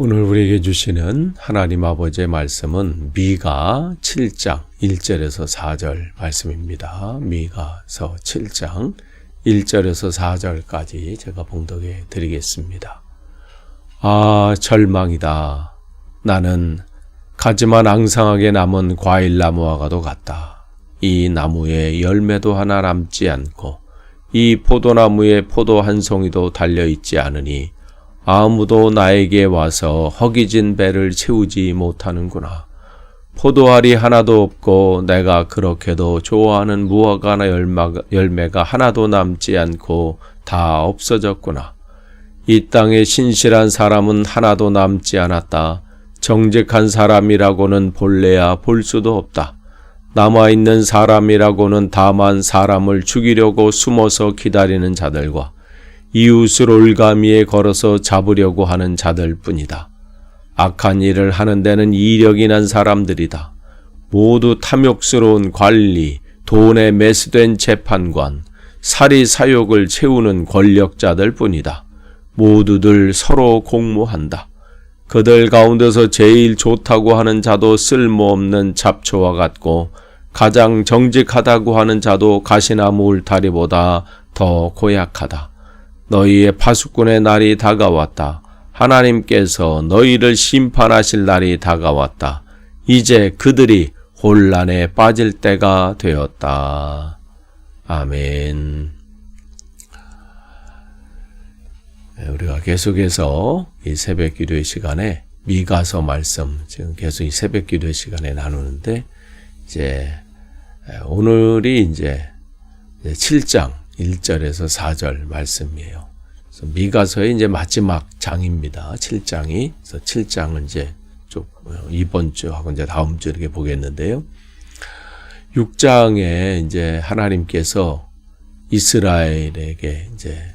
오늘 우리에게 주시는 하나님 아버지의 말씀은 미가 7장 1절에서 4절 말씀입니다. 미가서 7장 1절에서 4절까지 제가 봉독해 드리겠습니다. 아, 절망이다. 나는 가지만 앙상하게 남은 과일 나무와가도 같다. 이 나무에 열매도 하나 남지 않고 이 포도나무에 포도 한 송이도 달려 있지 않으니 아무도 나에게 와서 허기진 배를 채우지 못하는구나. 포도알이 하나도 없고 내가 그렇게도 좋아하는 무화과나 열매가 하나도 남지 않고 다 없어졌구나. 이 땅에 신실한 사람은 하나도 남지 않았다. 정직한 사람이라고는 볼래야 볼 수도 없다. 남아있는 사람이라고는 다만 사람을 죽이려고 숨어서 기다리는 자들과 이웃을 올가미에 걸어서 잡으려고 하는 자들 뿐이다. 악한 일을 하는 데는 이력이 난 사람들이다. 모두 탐욕스러운 관리, 돈에 매수된 재판관, 사리 사욕을 채우는 권력자들 뿐이다. 모두들 서로 공모한다. 그들 가운데서 제일 좋다고 하는 자도 쓸모없는 잡초와 같고 가장 정직하다고 하는 자도 가시나무 울타리보다 더 고약하다. 너희의 파수꾼의 날이 다가왔다. 하나님께서 너희를 심판하실 날이 다가왔다. 이제 그들이 혼란에 빠질 때가 되었다. 아멘. 네, 우리가 계속해서 이 새벽 기도의 시간에 미가서 말씀, 지금 계속 이 새벽 기도의 시간에 나누는데, 이제, 오늘이 이제 7장 1절에서 4절 말씀이에요. 미가서의 이제 마지막 장입니다. 7장이. 그래서 7장은 이제 좀 이번 주하고 이제 다음 주 이렇게 보겠는데요. 6장에 이제 하나님께서 이스라엘에게 이제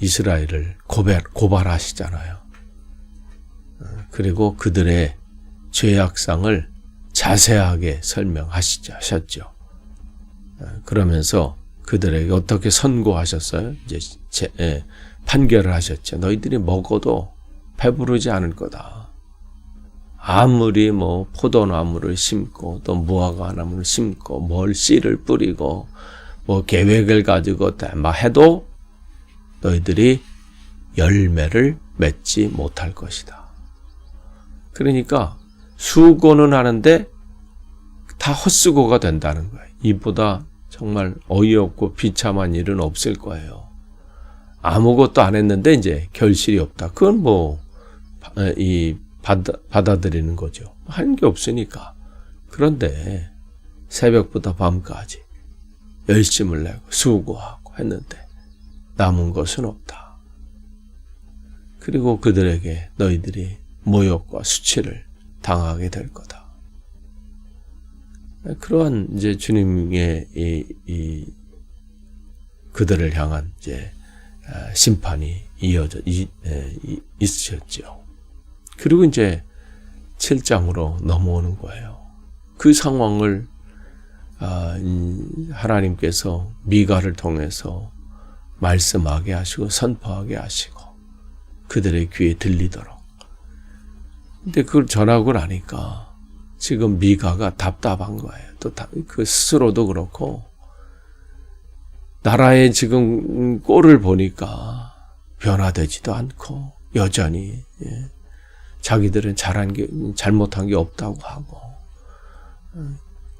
이스라엘을 고발, 고발하시잖아요. 어, 그리고 그들의 죄악상을 자세하게 설명하셨죠. 어, 그러면서 그들에게 어떻게 선고하셨어요? 이제 제, 예, 판결을 하셨죠. 너희들이 먹어도 배부르지 않을 거다. 아무리 뭐 포도나무를 심고 또 무화과 나무를 심고 뭘 씨를 뿌리고 뭐 계획을 가지고 막 해도 너희들이 열매를 맺지 못할 것이다. 그러니까 수고는 하는데 다 헛수고가 된다는 거예요. 이보다 정말 어이없고 비참한 일은 없을 거예요. 아무것도 안 했는데 이제 결실이 없다. 그건 뭐, 이, 받아, 받아들이는 거죠. 한 게 없으니까. 그런데 새벽부터 밤까지 열심을 내고 수고하고 했는데 남은 것은 없다. 그리고 그들에게 너희들이 모욕과 수치를 당하게 될 거다. 그러한 이제 주님의 이, 이 그들을 향한 이제 아, 심판이 이어져 있으셨죠. 그리고 이제 7장으로 넘어오는 거예요. 그 상황을 아, 하나님께서 미가를 통해서 말씀하게 하시고 선포하게 하시고 그들의 귀에 들리도록. 근데 그걸 전하고 나니까 지금 미가가 답답한 거예요. 또 그 스스로도 그렇고 나라의 지금 꼴을 보니까 변화되지도 않고 여전히 예. 자기들은 잘한 게 잘못한 게 없다고 하고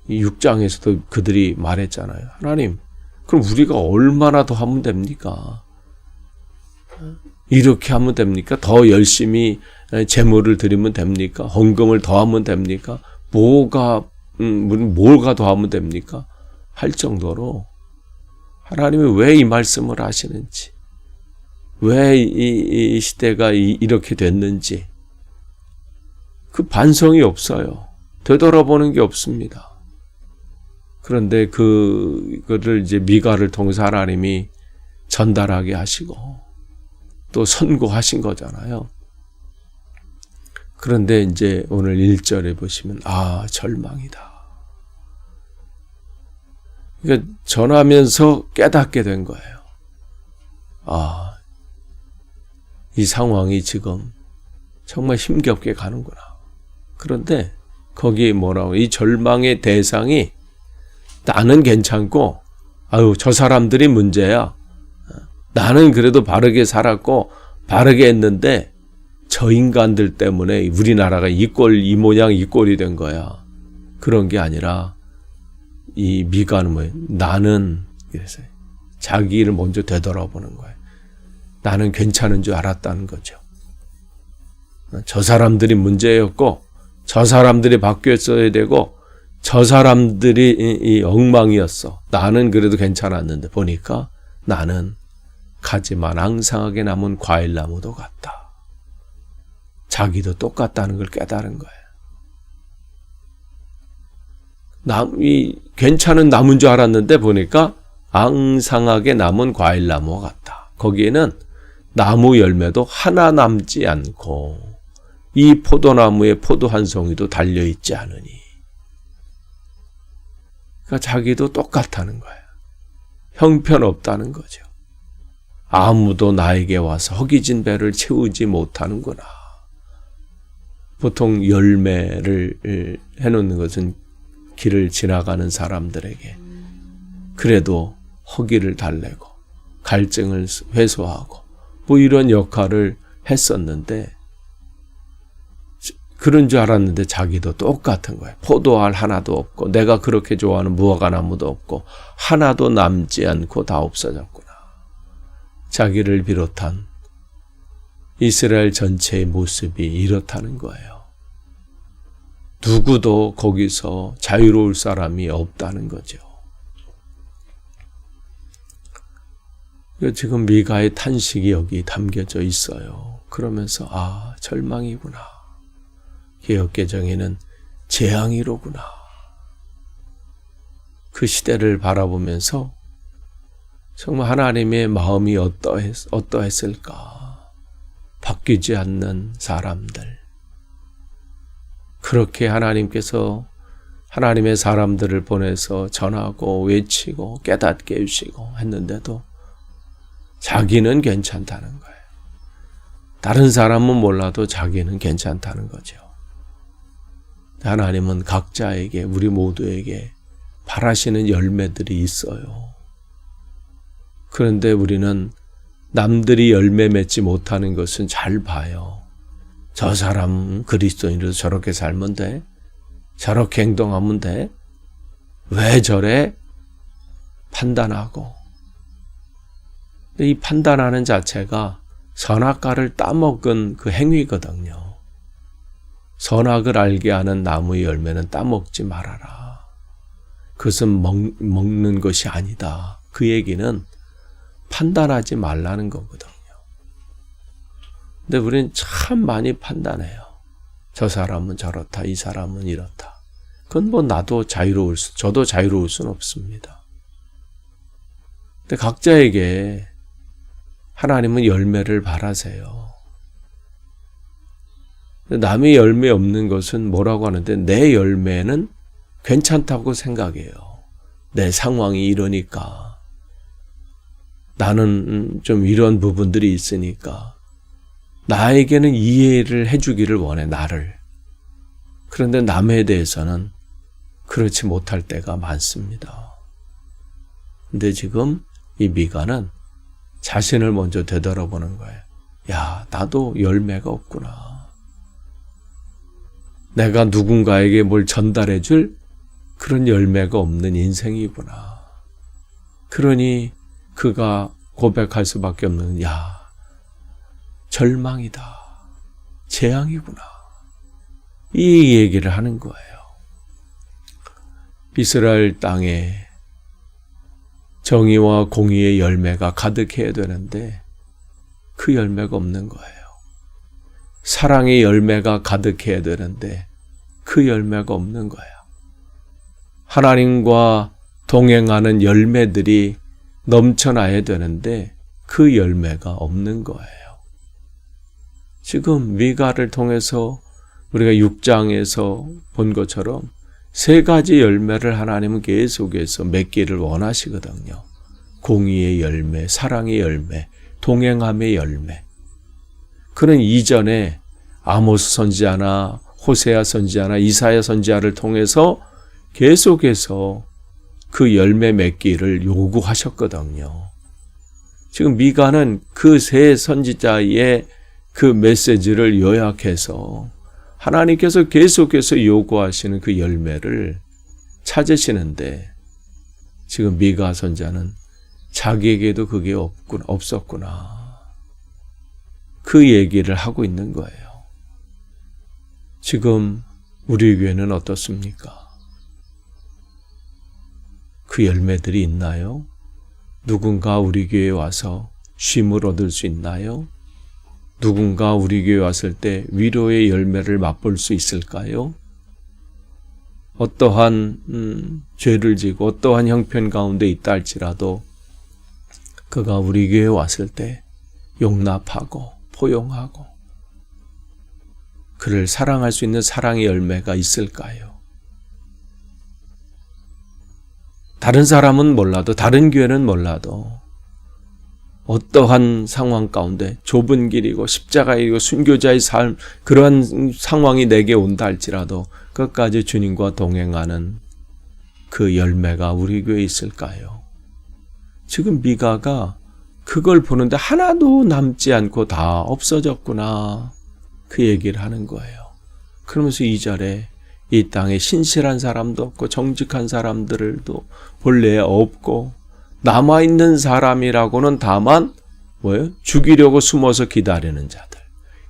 이 6장에서도 그들이 말했잖아요. 하나님, 그럼 우리가 얼마나 더 하면 됩니까? 이렇게 하면 됩니까? 더 열심히 재물을 드리면 됩니까? 헌금을 더 하면 됩니까? 뭐가 음, 뭘가 더 하면 됩니까? 할 정도로 하나님이 왜 이 말씀을 하시는지, 왜 이, 이 시대가 이, 이렇게 됐는지 그 반성이 없어요. 되돌아보는 게 없습니다. 그런데 그, 그거를 이제 미가를 통해서 하나님이 전달하게 하시고 또 선고하신 거잖아요. 그런데 이제 오늘 1절에 보시면, 아, 절망이다. 그러니까 전하면서 깨닫게 된 거예요. 아, 이 상황이 지금 정말 힘겹게 가는구나. 그런데 거기 뭐라고 이 절망의 대상이 나는 괜찮고 아유 저 사람들이 문제야. 나는 그래도 바르게 살았고 바르게 했는데 저 인간들 때문에 우리나라가 이 꼴 이 모양 이 꼴이 된 거야. 그런 게 아니라 이 미가는 뭐예요? 나는 그래서 자기를 먼저 되돌아보는 거예요. 나는 괜찮은 줄 알았다는 거죠. 저 사람들이 문제였고 저 사람들이 바뀌었어야 되고 저 사람들이 이, 이 엉망이었어. 나는 그래도 괜찮았는데 보니까 나는 가지만 앙상하게 남은 과일나무도 같다. 자기도 똑같다는 걸 깨달은 거예요. 남이 괜찮은 나무인 줄 알았는데 보니까 앙상하게 남은 과일 나무 같다. 거기에는 나무 열매도 하나 남지 않고 이 포도나무에 포도 한 송이도 달려 있지 않으니. 그러니까 자기도 똑같다는 거예요. 형편없다는 거죠. 아무도 나에게 와서 허기진 배를 채우지 못하는구나. 보통 열매를 해놓는 것은 길을 지나가는 사람들에게 그래도 허기를 달래고 갈증을 해소하고 뭐 이런 역할을 했었는데 그런 줄 알았는데 자기도 똑같은 거예요. 포도알 하나도 없고 내가 그렇게 좋아하는 무화과 나무도 없고 하나도 남지 않고 다 없어졌구나. 자기를 비롯한 이스라엘 전체의 모습이 이렇다는 거예요. 누구도 거기서 자유로울 사람이 없다는 거죠. 지금 미가의 탄식이 여기 담겨져 있어요. 그러면서 아 절망이구나. 개혁개정에는 재앙이로구나. 그 시대를 바라보면서 정말 하나님의 마음이 어떠했, 어떠했을까? 바뀌지 않는 사람들. 그렇게 하나님께서 하나님의 사람들을 보내서 전하고 외치고 깨닫게 해주시고 했는데도 자기는 괜찮다는 거예요. 다른 사람은 몰라도 자기는 괜찮다는 거죠. 하나님은 각자에게, 우리 모두에게 바라시는 열매들이 있어요. 그런데 우리는 남들이 열매 맺지 못하는 것은 잘 봐요. 저 사람 그리스도인으로 저렇게 살면 돼? 저렇게 행동하면 돼? 왜 저래? 판단하고. 이 판단하는 자체가 선악과를 따먹은 그 행위거든요. 선악을 알게 하는 나무의 열매는 따먹지 말아라. 그것은 먹, 먹는 것이 아니다. 그 얘기는 판단하지 말라는 거거든요. 근데 우리는 참 많이 판단해요. 저 사람은 저렇다, 이 사람은 이렇다. 그건 뭐 나도 자유로울 수, 저도 자유로울 수는 없습니다. 근데 각자에게 하나님은 열매를 바라세요. 남의 열매 없는 것은 뭐라고 하는데 내 열매는 괜찮다고 생각해요. 내 상황이 이러니까. 나는 좀 이런 부분들이 있으니까. 나에게는 이해를 해주기를 원해, 나를. 그런데 남에 대해서는 그렇지 못할 때가 많습니다. 근데 지금 이 미가는 자신을 먼저 되돌아보는 거예요. 야, 나도 열매가 없구나. 내가 누군가에게 뭘 전달해 줄 그런 열매가 없는 인생이구나. 그러니 그가 고백할 수밖에 없는, 야, 절망이다. 재앙이구나. 이 얘기를 하는 거예요. 이스라엘 땅에 정의와 공의의 열매가 가득해야 되는데 그 열매가 없는 거예요. 사랑의 열매가 가득해야 되는데 그 열매가 없는 거예요. 하나님과 동행하는 열매들이 넘쳐나야 되는데 그 열매가 없는 거예요. 지금 미가를 통해서 우리가 6장에서 본 것처럼 세 가지 열매를 하나님은 계속해서 맺기를 원하시거든요. 공의의 열매, 사랑의 열매, 동행함의 열매. 그는 이전에 아모스 선지자나 호세아 선지자나 이사야 선지자를 통해서 계속해서 그 열매 맺기를 요구하셨거든요. 지금 미가는 그 세 선지자의 그 메시지를 요약해서 하나님께서 계속해서 요구하시는 그 열매를 찾으시는데 지금 미가 선자는 자기에게도 그게 없구나, 없었구나. 그 얘기를 하고 있는 거예요. 지금 우리 교회는 어떻습니까? 그 열매들이 있나요? 누군가 우리 교회에 와서 쉼을 얻을 수 있나요? 누군가 우리 교회 왔을 때 위로의 열매를 맛볼 수 있을까요? 어떠한 음, 죄를 지고 어떠한 형편 가운데 있다 할지라도 그가 우리 교회에 왔을 때 용납하고 포용하고 그를 사랑할 수 있는 사랑의 열매가 있을까요? 다른 사람은 몰라도 다른 교회는 몰라도 어떠한 상황 가운데 좁은 길이고 십자가이고 순교자의 삶 그러한 상황이 내게 온다 할지라도 끝까지 주님과 동행하는 그 열매가 우리 교회에 있을까요? 지금 미가가 그걸 보는데 하나도 남지 않고 다 없어졌구나. 그 얘기를 하는 거예요. 그러면서 이 절에 이 땅에 신실한 사람도 없고 정직한 사람들도 본래 없고 남아 있는 사람이라고는 다만 뭐예요? 죽이려고 숨어서 기다리는 자들.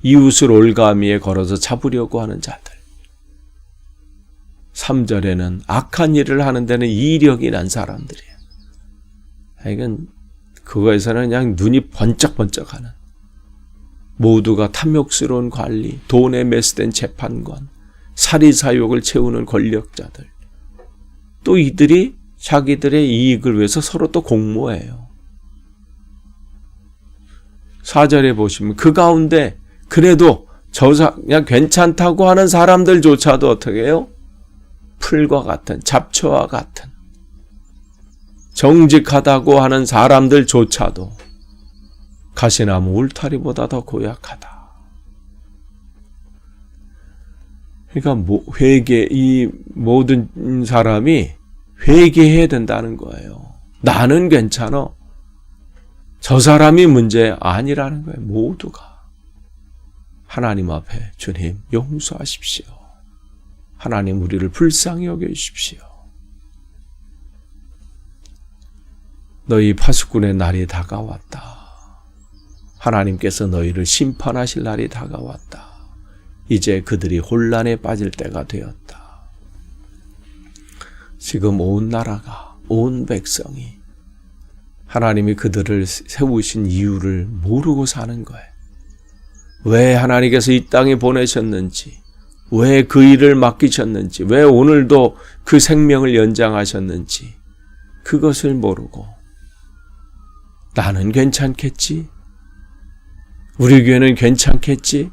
이웃을 올가미에 걸어서 잡으려고 하는 자들. 3절에는 악한 일을 하는 데는 이력이 난 사람들이에요. 이건 그거에서는 그냥 눈이 번쩍번쩍하는 모두가 탐욕스러운 관리, 돈에 매스된 재판관, 사리사욕을 채우는 권력자들. 또 이들이 자기들의 이익을 위해서 서로 또 공모해요. 사절에 보시면 그 가운데 그래도 저 그냥 괜찮다고 하는 사람들조차도 어떻게 해요? 풀과 같은 잡초와 같은 정직하다고 하는 사람들조차도 가시나무 울타리보다 더 고약하다. 그러니까 뭐 회개 이 모든 사람이 회개해야 된다는 거예요. 나는 괜찮아. 저 사람이 문제 아니라는 거예요. 모두가 하나님 앞에 주님 용서하십시오. 하나님 우리를 불쌍히 여겨 주십시오. 너희 파수꾼의 날이 다가왔다. 하나님께서 너희를 심판하실 날이 다가왔다. 이제 그들이 혼란에 빠질 때가 되었다. 지금 온 나라가, 온 백성이 하나님이 그들을 세우신 이유를 모르고 사는 거예요. 왜 하나님께서 이 땅에 보내셨는지, 왜 그 일을 맡기셨는지, 왜 오늘도 그 생명을 연장하셨는지, 그것을 모르고, 나는 괜찮겠지? 우리 교회는 괜찮겠지?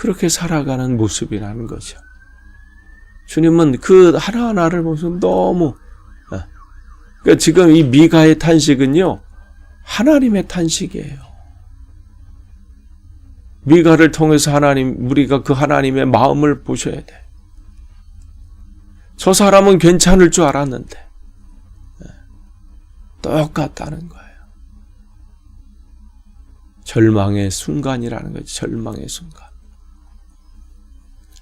그렇게 살아가는 모습이라는 거죠. 주님은 그 하나하나를 보면 너무 어, 그러니까 지금 이 미가의 탄식은요 하나님의 탄식이에요. 미가를 통해서 하나님 우리가 그 하나님의 마음을 보셔야 돼. 저 사람은 괜찮을 줄 알았는데 어, 똑같다는 거예요. 절망의 순간이라는 거죠. 절망의 순간.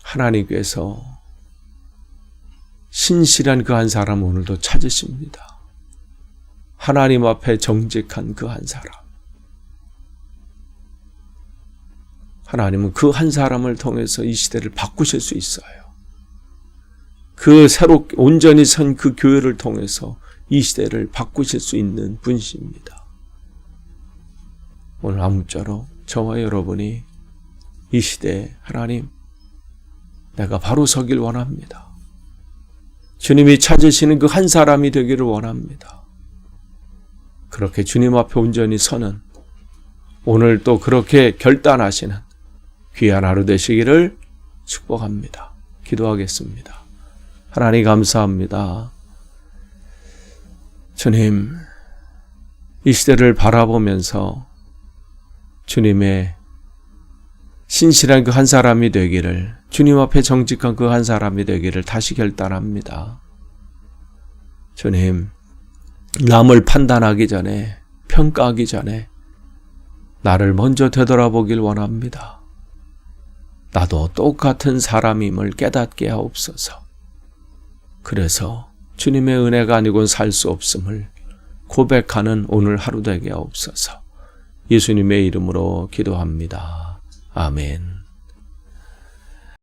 하나님께서 신실한 그 한 사람 오늘도 찾으십니다. 하나님 앞에 정직한 그 한 사람. 하나님은 그 한 사람을 통해서 이 시대를 바꾸실 수 있어요. 그 새로 온전히 선 그 교회를 통해서 이 시대를 바꾸실 수 있는 분이십니다. 오늘 아무쪼록 저와 여러분이 이 시대에 하나님 내가 바로 서길 원합니다. 주님이 찾으시는 그 한 사람이 되기를 원합니다. 그렇게 주님 앞에 온전히 서는 오늘 또 그렇게 결단하시는 귀한 하루 되시기를 축복합니다. 기도하겠습니다. 하나님 감사합니다. 주님, 이 시대를 바라보면서 주님의 신실한 그 한 사람이 되기를 주님 앞에 정직한 그 한 사람이 되기를 다시 결단합니다. 주님, 남을 판단하기 전에 평가하기 전에 나를 먼저 되돌아보길 원합니다. 나도 똑같은 사람임을 깨닫게 하옵소서. 그래서 주님의 은혜가 아니고는 살수 없음을 고백하는 오늘 하루 되게 하옵소서. 예수님의 이름으로 기도합니다. 아멘.